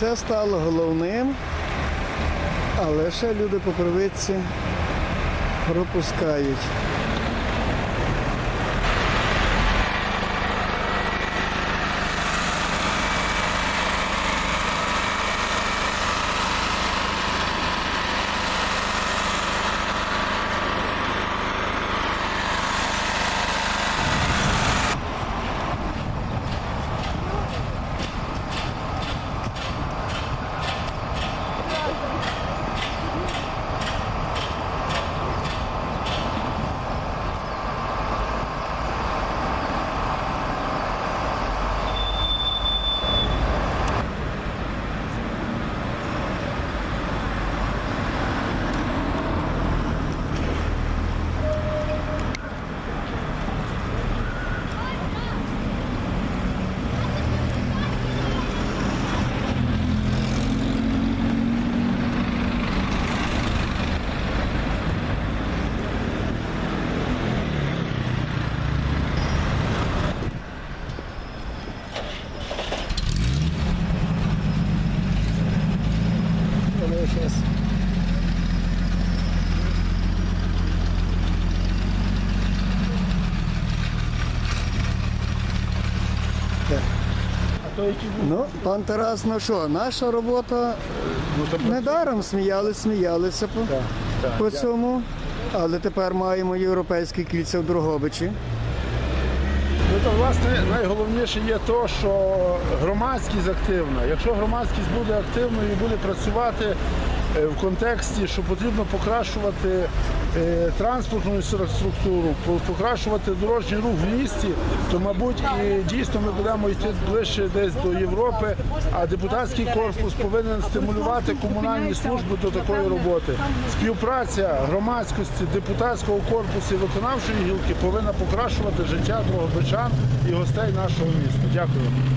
це стало головним, але ще люди по привичці пропускають. Так. Які Ну, пан Тарас, ну що, наша робота недаром сміялись, сміялися по, по цьому. Але тепер маємо європейське кільце в Дрогобичі. Ну, то, власне, найголовніше є то, що громадськість активна. Якщо громадськість буде активною і буде працювати е, в контексті, що потрібно покращувати транспортну інфраструктуру, покращувати дорожній рух в місті, то, мабуть, і дійсно ми будемо йти ближче десь до Європи, а депутатський корпус повинен стимулювати комунальні служби до такої роботи. Співпраця громадськості, депутатського корпусу і виконавчої гілки повинна покращувати життя дрогобичан і гостей нашого міста. Дякую.